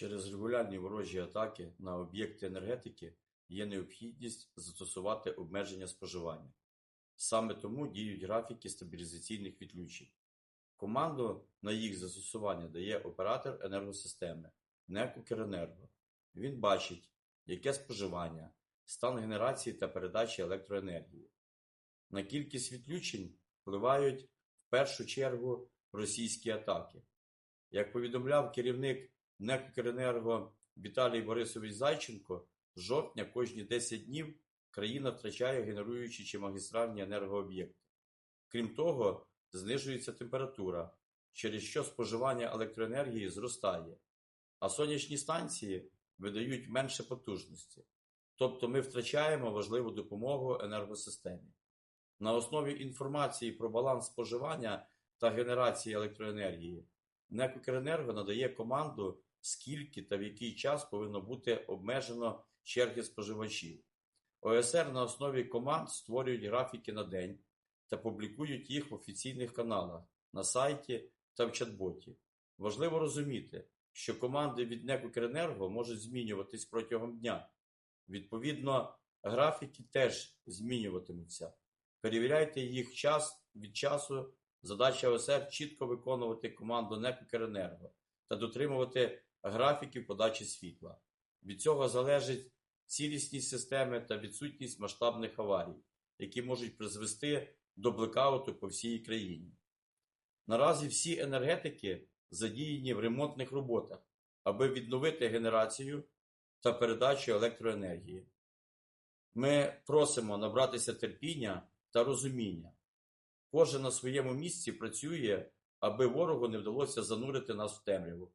Через регулярні ворожі атаки на об'єкти енергетики є необхідність застосувати обмеження споживання. Саме тому діють графіки стабілізаційних відключень. Команду на їх застосування дає оператор енергосистеми НЕК. Він бачить, яке споживання, стан генерації та передачі електроенергії. На кількість відключень впливають в першу чергу російські атаки. Як повідомляв керівник НЕК Віталій Борисович Зайченко, з жовтня кожні 10 днів країна втрачає генеруючі чи магістральні енергооб'єкти. Крім того, знижується температура, через що споживання електроенергії зростає, а сонячні станції видають менше потужності. Тобто ми втрачаємо важливу допомогу енергосистемі. На основі інформації про баланс споживання та генерації електроенергії НЕК надає команду, скільки та в який час повинно бути обмежено черги споживачів. ОСР на основі команд створюють графіки на день та публікують їх в офіційних каналах, на сайті та в чат-боті. Важливо розуміти, що команди від НЕК «Укренерго» можуть змінюватись протягом дня. Відповідно, графіки теж змінюватимуться. Перевіряйте їх час від часу. Задача ОСР – чітко виконувати команду НЕК «Укренерго» та дотримувати графіків подачі світла. Від цього залежить цілісність системи та відсутність масштабних аварій, які можуть призвести до блекауту по всій країні. Наразі всі енергетики задіяні в ремонтних роботах, аби відновити генерацію та передачу електроенергії. Ми просимо набратися терпіння та розуміння. Кожен на своєму місці працює, аби ворогу не вдалося занурити нас в темряву.